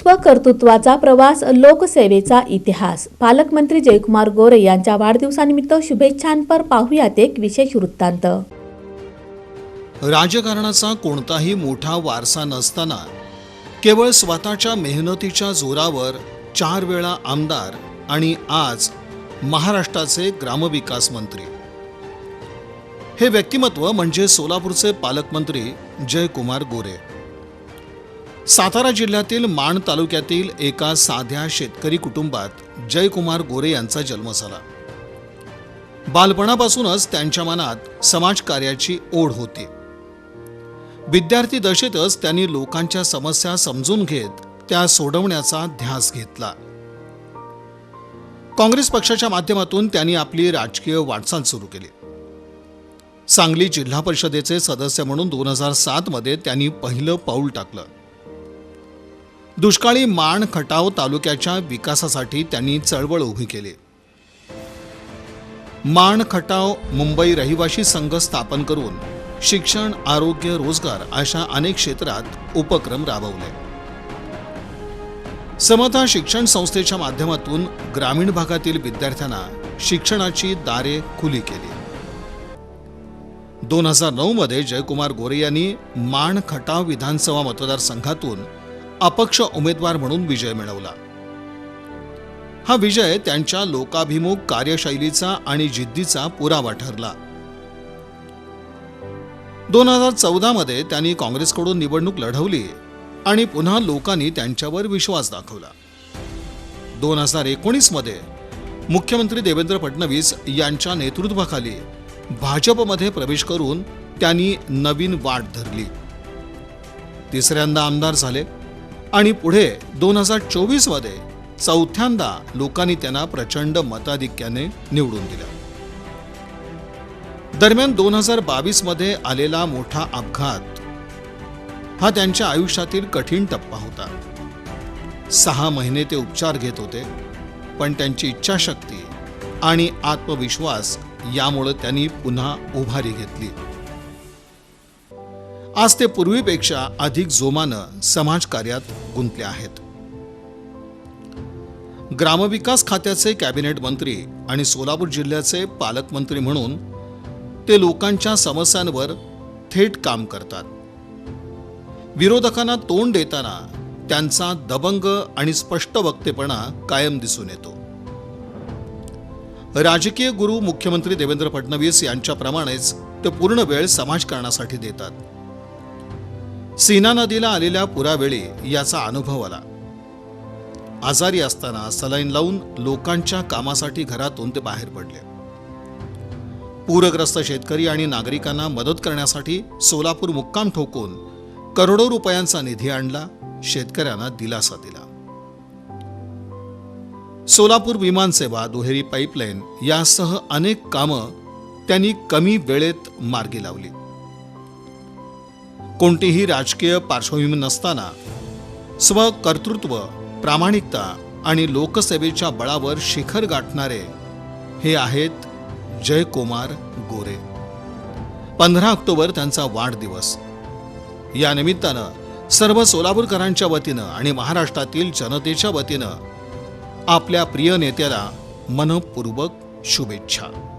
स्वकर्तृत्वाचा प्रवास लोकसेवेचा इतिहास. पालकमंत्री जयकुमार गोरे यांच्या वाढदिवसानिमित्त शुभेच्छांपर पाहुयात एक विशेष वृत्तांत. राजकारणाचा कोणताही मोठा वारसा नसताना केवळ स्वतःच्या मेहनतीच्या जोरावर चार वेळा आमदार आणि आज महाराष्ट्राचे ग्रामविकास मंत्री. हे व्यक्तिमत्व म्हणजे सोलापूरचे पालकमंत्री जयकुमार गोरे. सातारा जिल्ह्यातील माण तालुक्यातील एका साध्या शेतकरी कुटुंबात जयकुमार गोरे यांचा जन्म झाला. बालपणापासूनच त्यांच्या मनात समाजकार्याची ओढ होती. विद्यार्थी दशेतच त्यांनी लोकांच्या समस्या समजून घेत त्या सोडवण्याचा ध्यास घेतला. काँग्रेस पक्षाच्या माध्यमातून त्यांनी आपली राजकीय वाटचाल सुरू केली. सांगली जिल्हा परिषदेचे सदस्य म्हणून दोन हजार सात मध्ये त्यांनी पहिलं पाऊल टाकलं. दुष्काळी माण खटाव तालुक्याच्या विकासासाठी त्यांनी चळवळ उभी केली. माण खटाव मुंबई रहिवाशी संघ स्थापन करून शिक्षण आरोग्य रोजगार अशा अनेक क्षेत्रात उपक्रम राबवले. समता शिक्षण संस्थेच्या माध्यमातून ग्रामीण भागातील विद्यार्थ्यांना शिक्षणाची दारे खुली केली. दोन हजार नऊ मध्ये जयकुमार गोरे यांनी माण खटाव विधानसभा मतदारसंघातून अपक्ष उमेदवार म्हणून विजय मिळवला. हा विजय त्यांच्या लोकाभिमुख कार्यशैलीचा आणि जिद्दीचा पुरावा ठरला. दोन हजार चौदा मध्ये त्यांनी काँग्रेसकडून निवडणूक लढवली आणि पुन्हा लोकांनी त्यांच्यावर विश्वास दाखवला. दोन हजार एकोणीसमध्ये मुख्यमंत्री देवेंद्र फडणवीस यांच्या नेतृत्वाखाली भाजपमध्ये प्रवेश करून त्यांनी नवीन वाट धरली. तिसऱ्यांदा आमदार झाले. आणि पुढे दोन हजार चोवीसमध्ये चौथ्यांदा लोकांनी त्यांना प्रचंड मताधिक्याने निवडून दिलं. दरम्यान दोन हजार बावीसमध्ये आलेला मोठा अपघात हा त्यांच्या आयुष्यातील कठीण टप्पा होता. सहा महिने ते उपचार घेत होते पण त्यांची इच्छाशक्ती आणि आत्मविश्वास यामुळं त्यांनी पुन्हा उभारी घेतली. आज ते पूर्वीपेक्षा अधिक जोमानं समाजकार्यात गुंतले आहेत. ग्रामविकास खात्याचे कॅबिनेट मंत्री आणि सोलापूर जिल्ह्याचे पालकमंत्री म्हणून ते लोकांच्या समस्यांवर थेट काम करतात. विरोधकांना तोंड देताना त्यांचा दबंग आणि स्पष्ट वक्तेपणा कायम दिसून येतो. राजकीय गुरु मुख्यमंत्री देवेंद्र फडणवीस यांच्याप्रमाणेच ते पूर्ण वेळ समाजकारणासाठी देतात. सीना नदीला आलेल्या पुरावेळी याचा अनुभव आला. आजारी असताना सलाईन लावून लोकांच्या कामासाठी घरातून ते बाहेर पडले. पूरग्रस्त शेतकरी आणि नागरिकांना मदत करण्यासाठी सोलापूर मुक्काम ठोकून करोडो रुपयांचा निधी आणला शेतकऱ्यांना दिलासा दिला. सोलापूर विमानसेवा दुहेरी पाईपलाईन यासह अनेक कामं त्यांनी कमी वेळेत मार्गी लावली कोणतीही राजकीय पार्श्वभूमी नसताना स्वकर्तृत्व प्रामाणिकता आणि लोकसेवेच्या बळावर शिखर गाठणारे हे आहेत जयकुमार गोरे. पंधरा ऑक्टोबर त्यांचा वाढदिवस. या निमित्तानं सर्व सोलापूरकरांच्या वतीनं आणि महाराष्ट्रातील जनतेच्या वतीनं आपल्या प्रिय नेत्याला मनपूर्वक शुभेच्छा.